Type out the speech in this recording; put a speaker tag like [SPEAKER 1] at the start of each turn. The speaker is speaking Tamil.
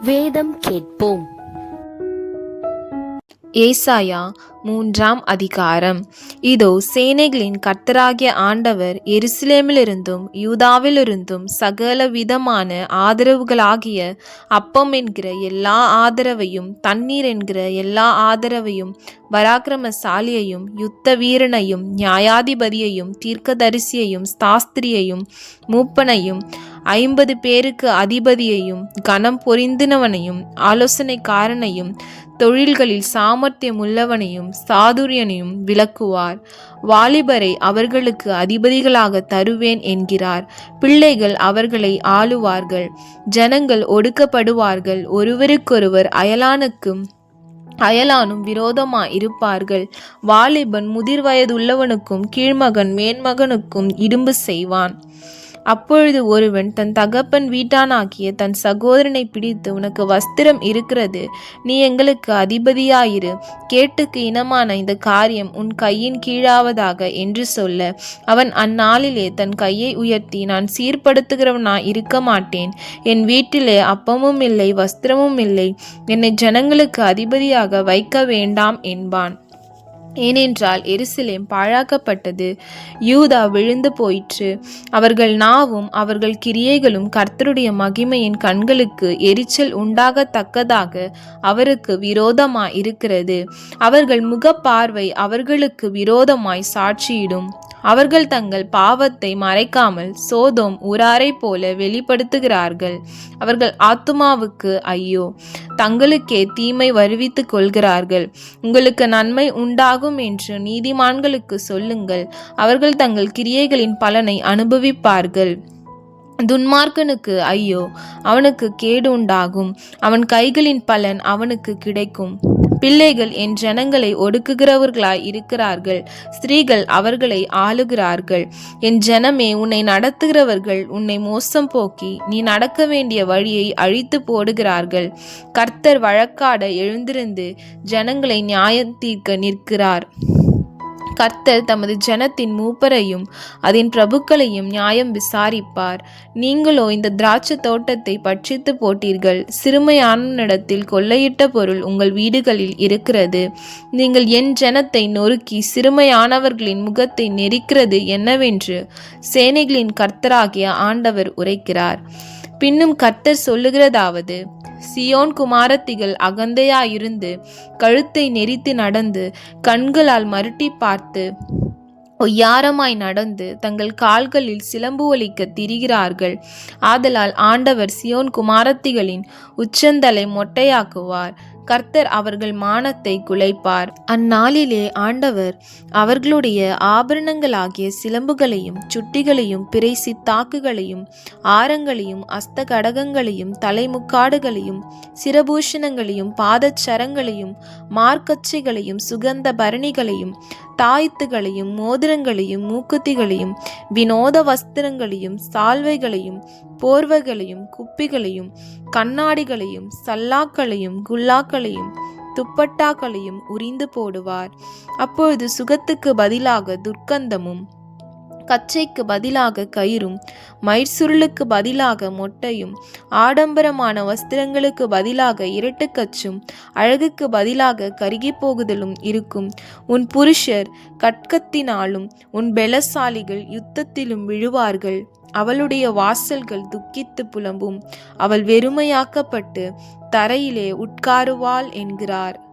[SPEAKER 1] வேதம் கேட்போம்.
[SPEAKER 2] ஏசாயா மூன்றாம் அதிகாரம். இதோ சேனைகளின் கர்த்தராகிய ஆண்டவர் எருசலேமிலிருந்தும் யூதாவிலிருந்தும் சகல விதமான ஆதரவுகளாகிய அப்பம் என்கிற எல்லா ஆதரவையும் தண்ணீர் என்கிற எல்லா ஆதரவையும் பராக்கிரமசாலியையும் யுத்த வீரனையும் நியாயாதிபதியையும் தீர்க்கதரிசியையும் ஸ்தாஸ்திரியையும் மூப்பனையும் ஐம்பது பேருக்கு அதிபதியையும் கனம் பொரிந்தினவனையும் ஆலோசனைக்காரனையும் தொழில்களில் சாமர்த்தியம் உள்ளவனையும் சாதுரியனையும் விளக்குவார். வாலிபரை அவர்களுக்கு அதிபதிகளாக தருவேன் என்கிறார். பிள்ளைகள் அவர்களை ஆளுவார்கள். ஜனங்கள் ஒடுக்கப்படுவார்கள். ஒருவருக்கொருவர் அயலானுக்கும் அயலானும் விரோதமா இருப்பார்கள் வாலிபன் முதிர் வயதுள்ளவனுக்கும் கீழ்மகன் மேன்மகனுக்கும் இடும்பு செய்வான். அப்பொழுது ஒருவன் தன் தகப்பன் வீட்டானாகிய தன் சகோதரனை பிடித்து உனக்கு வஸ்திரம் இருக்கிறது நீ எங்களுக்கு அதிபதியாயிரு. கேட்டுக்கு இனமான இந்த காரியம் உன் கையின் கீழாவதாக என்று சொல்ல அவன் அந்நாளிலே தன் கையை உயர்த்தி நான் சீர்படுத்துகிறவனாய் இருக்க மாட்டேன். என் வீட்டிலே அப்பமும் இல்லை வஸ்திரமும் இல்லை. என்னை ஜனங்களுக்கு அதிபதியாக வைக்க வேண்டாம் என்பான். ஏனென்றால் எருசலேம் பாழாக்கப்பட்டது. யூதா விழுந்து போயிற்று. அவர்கள் நாவும் அவர்கள் கிரியைகளும் கர்த்தருடைய மகிமையின் கண்களுக்கு எரிச்சல் உண்டாகத்தக்கதாக அவருக்கு விரோதமாய் இருக்கிறது அவர்கள் முகப்பார்வை அவர்களுக்கு விரோதமாய் சாட்சியிடும். அவர்கள் தங்கள் பாவத்தை மறைக்காமல் சோதோம் ஊராரை போல வெளிப்படுத்துகிறார்கள். அவர்கள் ஆத்துமாவுக்கு ஐயோ தங்களுக்கே தீமை வருவித்துக் கொள்கிறார்கள். உங்களுக்கு நன்மை உண்டாகும் என்று நீதிமான்களுக்கு சொல்லுங்கள். அவர்கள் தங்கள் கிரியைகளின் பலனை அனுபவிப்பார்கள். துன்மார்க்கனுக்கு ஐயோ அவனுக்கு கேடு உண்டாகும் அவன் கைகளின் பலன் அவனுக்கு கிடைக்கும். பிள்ளைகள் என் ஜனங்களை ஒடுக்குகிறவர்களாய் இருக்கிறார்கள். ஸ்திரீகள் அவர்களை ஆளுகிறார்கள். என் ஜனமே உன்னை நடத்துகிறவர்கள் உன்னை மோசம் போக்கி நீ நடக்க வேண்டிய வழியை அழித்து போடுகிறார்கள். கர்த்தர் வழக்காட எழுந்திருந்து ஜனங்களை நியாயம் தீர்க்க நிற்கிறார். கர்த்தர் தமது ஜனத்தின் மூப்பரையும் அதன் பிரபுக்களையும் நியாயம் விசாரிப்பார். நீங்களோ இந்த திராட்சை தோட்டத்தை பட்சித்து போட்டீர்கள். சிறுமையானனிடத்தில் கொள்ளையிட்ட பொருள் உங்கள் வீடுகளில் இருக்கிறது. நீங்கள் என் ஜனத்தை நொறுக்கி சிறுமையானவர்களின் முகத்தை நெரிக்கிறது என்னவென்று சேனைகளின் கர்த்தராகிய ஆண்டவர் உரைக்கிறார். பின்னும் கர்த்தர் சொல்லுகிறதாவது சியோன் குமாரத்திகள் அகந்தையாயிருந்து கழுத்தை நெரித்து நடந்து கண்களால் மருட்டி பார்த்து ஒய்யாரமாய் நடந்து தங்கள் கால்களில் சிலம்பு ஒலிக்க திரிகிறார்கள். ஆதலால் ஆண்டவர் சியோன் குமாரத்திகளின் உச்சந்தலை மொட்டையாக்குவார். கர்த்தர் அவர்கள் மானத்தை குலைப்பார். அந்நாளிலே ஆண்டவர் அவர்களுடைய ஆபரணங்களாகிய சிலம்புகளையும் சுட்டிகளையும் பிரைசி தாக்குகளையும் ஆரங்களையும் அஸ்த கடகங்களையும் தலைமுக்காடுகளையும் சிரபூஷணங்களையும் பாதச்சரங்களையும் மார்க்கச்சைகளையும் சுகந்த பரணிகளையும் தாய்த்துகளையும் மோதிரங்களையும் மூக்குத்திகளையும் வினோத வஸ்திரங்களையும் சால்வைகளையும் போர்வைகளையும் குப்பிகளையும் கண்ணாடிகளையும் சல்லாக்களையும் குல்லாக்களையும் துப்பட்டாக்களையும் உரிந்து போடுவார். அப்பொழுது சுகத்துக்கு பதிலாக துர்க்கந்தமும் கச்சைக்கு பதிலாக கயிறும் மயிர்சுருளுக்கு பதிலாக மொட்டையும் ஆடம்பரமான வஸ்திரங்களுக்கு பதிலாக இரட்டுக்கச்சும் அழகுக்கு பதிலாக கருகி போகுதலும் இருக்கும். உன் புருஷர் கட்கத்தினாலும் உன் பெலசாலிகள் யுத்தத்திலும் விழுவார்கள். அவளுடைய வாசல்கள் துக்கித்து புலம்பும். அவள் வெறுமையாக்கப்பட்டு தரையிலே உட்காருவாள் என்கிறார்.